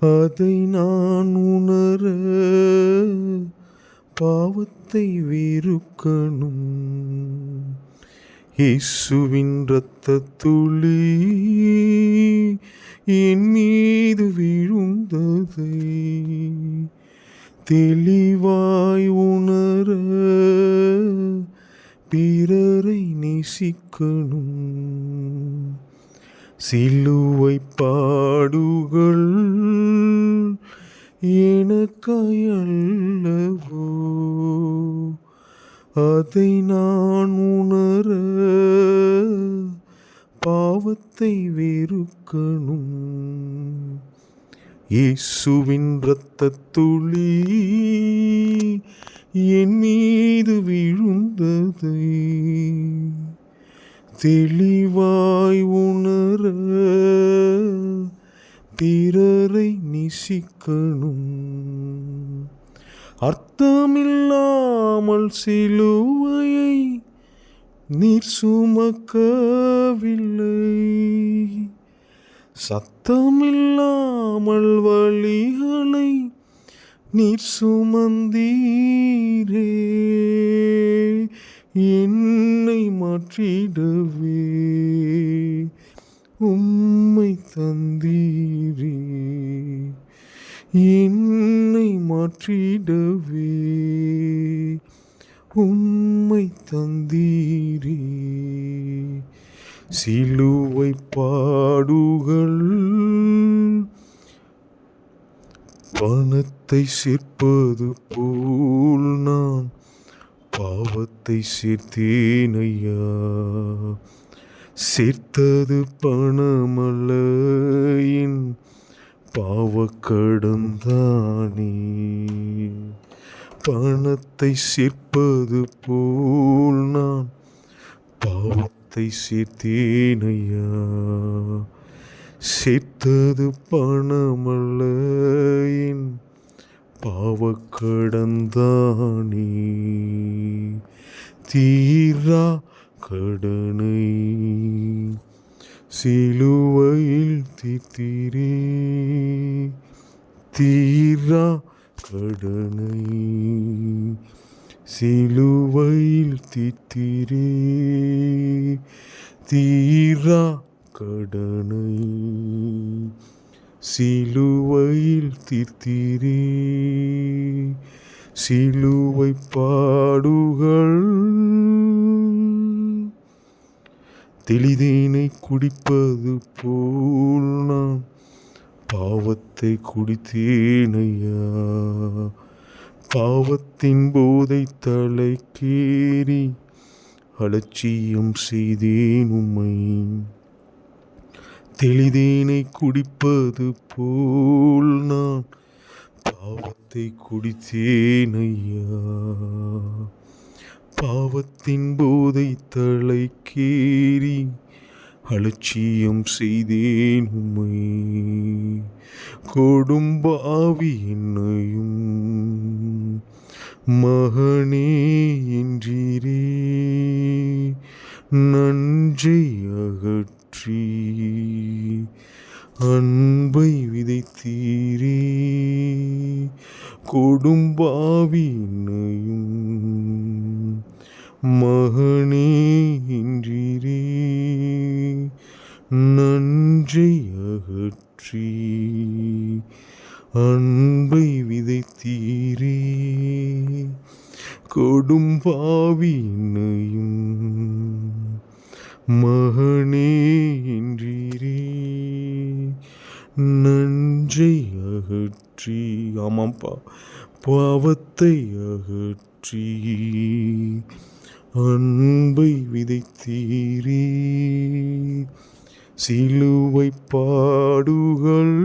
அதை நான் உணர பாவத்தை வெறுக்கணும் இயேசுவின் இரத்த துளி என் மீது விழுந்ததை தெளிவாய் உணர பிறரை நேசிக்கணும். சிலுவை பாடுகள் எனக்காய் அதை நான் உணர பாவத்தை வெறுக்கணும். இயேசுவின் இரத்த துளி என் மீது விழுந்ததை தெளிவாய் உணர பிறரை நிசிக்கணும். அர்த்தமில்லாமல் சிலுவையை நீர் சுமக்கவில்லை. சத்தமில்லாமல் வழிகளை நீர் சுமந்தீரே. என்னை மாற்றிடவே உம்மை தந்தீரே. என்னை மாற்றிடவே. உம்மை தந்தீரே. சிலுவை பாடுகள். பணத்தை சேர்ப்பது போல் நான் பாவத்தை சேர்த்தேனையா சேர்த்தது பணமல்ல பாவக்கடந்தானே. பணத்தை சேர்ப்பது போல் நான் பாவத்தை சேர்த்தேனையா? சேர்த்தது பணமல்ல என் பாவக்கடந்தானே. தீரா கடனை சிலுவையில் தித்திரே தீரா கடனை சிலுவையில் தித்திரே. தீரா கடனை சிலுவையில் தித்திரே. சிலுவை பாடுகள் தெளிதேனை குடிப்பது போல் நான் பாவத்தை குடித்தேனையா? பாவத்தின் போதை தலை கேறி அலட்சியம் செய்தேன் உம்மை. தெளிதேனை குடிப்பது போல் நான் பாவத்தை குடித்தேனையா? பாவத்தின் போதை தலை தலைக்கேறி அலட்சியம் செய்தேன் உம்மை. கொடும்பாவி என்னையும் மகனே என்றீரே. நஞ்சை அகற்றி அன்பை விதைத்தீரே. கொடும்பாவி என்னையும் மகனே என்றீரே. நஞ்சை அகற்றி அன்பை விதைத்தீரே. கொடும் பாவினையும் மகனே என்றீரே. நஞ்சை அகற்றி ஆமாப்பா பாவத்தை அகற்றி அன்பை விதைத்தீரே. சிலுவை பாடுகள்.